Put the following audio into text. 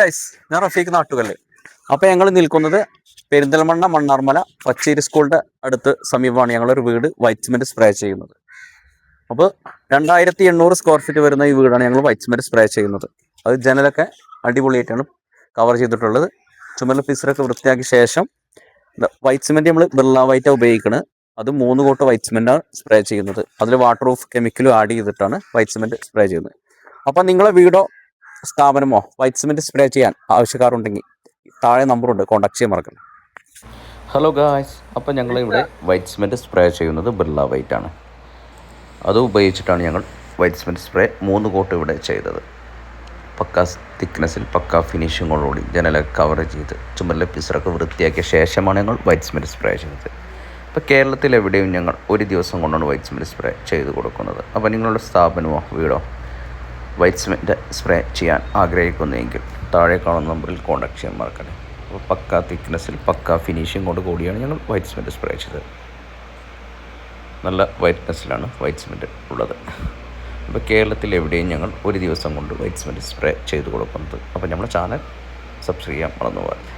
Guys ഞാൻ റഫീഖ് നാട്ടുകല്ല്. അപ്പോൾ ഞങ്ങൾ നിൽക്കുന്നത് പെരിന്തൽമണ്ണ മണ്ണാർമല പച്ചേരി സ്കൂളിന്റെ അടുത്ത് സമീപമാണ് ഞങ്ങളൊരു വീട് വൈറ്റ് സിമെന്റ് സ്പ്രേ ചെയ്യുന്നത്. അപ്പോൾ രണ്ടായിരത്തി എണ്ണൂറ് സ്ക്വയർ ഫീറ്റ് വരുന്ന ഈ വീടാണ് ഞങ്ങൾ വൈറ്റ് സിമെന്റ് സ്പ്രേ ചെയ്യുന്നത്. അത് ജനലൊക്കെ അടിപൊളിയായിട്ടാണ് കവർ ചെയ്തിട്ടുള്ളത്. ചുമല പിസറൊക്കെ വൃത്തിയാക്കിയ ശേഷം വൈറ്റ് സിമെന്റ് നമ്മൾ ബിർള വൈറ്റാണ് ഉപയോഗിക്കുന്നത് അത് മൂന്ന് കോട്ട് വൈറ്റ് സിമെന്റാണ് സ്പ്രേ ചെയ്യുന്നത്. അതിൽ വാട്ടർ പ്രൂഫ് കെമിക്കലും ആഡ് ചെയ്തിട്ടാണ് വൈറ്റ് സിമെന്റ് സ്പ്രേ ചെയ്യുന്നത്. അപ്പോൾ നിങ്ങളെ വീടോ സ്ഥാപനമോ വൈറ്റ് സിമെന്റ് സ്പ്രേ ചെയ്യാൻ ആവശ്യക്കാരുണ്ടെങ്കിൽ താഴെ നമ്പറുണ്ട്. കോൺടാക്ട് ചെയ്യാൻ മറക്കണം ഹലോ ഗായ്സ് അപ്പോൾ ഞങ്ങൾ ഇവിടെ വൈറ്റ് സിമെന്റ് സ്പ്രേ ചെയ്യുന്നത് ബിർള വൈറ്റ് ആണ്. അത് ഉപയോഗിച്ചിട്ടാണ് ഞങ്ങൾ വൈറ്റ് സിമെന്റ് സ്പ്രേ മൂന്ന് കോട്ട് ഇവിടെ ചെയ്തത്. പക്ക തിക്നെസ്സിൽ പക്ക ഫിനിഷിങ്ങോടുകൂടി ജനലൊക്കെ കവർ ചെയ്ത് ചുമരിലെ പിസറൊക്കെ വൃത്തിയാക്കിയ ശേഷമാണ് ഞങ്ങൾ വൈറ്റ് സിമെന്റ് സ്പ്രേ ചെയ്തത്. ഇപ്പോൾ കേരളത്തിൽ എവിടെയും ഞങ്ങൾ ഒരു ദിവസം കൊണ്ടാണ് വൈറ്റ് സിമെന്റ് സ്പ്രേ ചെയ്ത് കൊടുക്കുന്നത്. അപ്പോൾ നിങ്ങളുടെ സ്ഥാപനമോ വീടോ വൈറ്റ് സിമെന്റ് സ്പ്രേ ചെയ്യാൻ ആഗ്രഹിക്കുന്നുവെങ്കിൽ താഴെ കാണുന്ന നമ്പറിൽ കോൺടാക്ട് ചെയ്യാൻ മറക്കണേ അപ്പോൾ പക്ക തിക്നെസ്സിൽ പക്ക ഫിനിഷിങ്ങോട് കൂടിയാണ് ഞങ്ങൾ വൈറ്റ് സിമെന്റ് സ്പ്രേ ചെയ്തത്. നല്ല വൈറ്റ്നെസ്സിലാണ് വൈറ്റ് സിമെന്റ് ഉള്ളത്. അപ്പോൾ കേരളത്തിൽ എവിടെയും ഞങ്ങൾ ഒരു ദിവസം കൊണ്ട് വൈറ്റ് സിമെന്റ് സ്പ്രേ ചെയ്ത് കൊടുക്കുന്നത്. അപ്പോൾ നമ്മുടെ ചാനൽ സബ്സ്ക്രൈബ് ചെയ്യാൻ മറന്നു പോകാം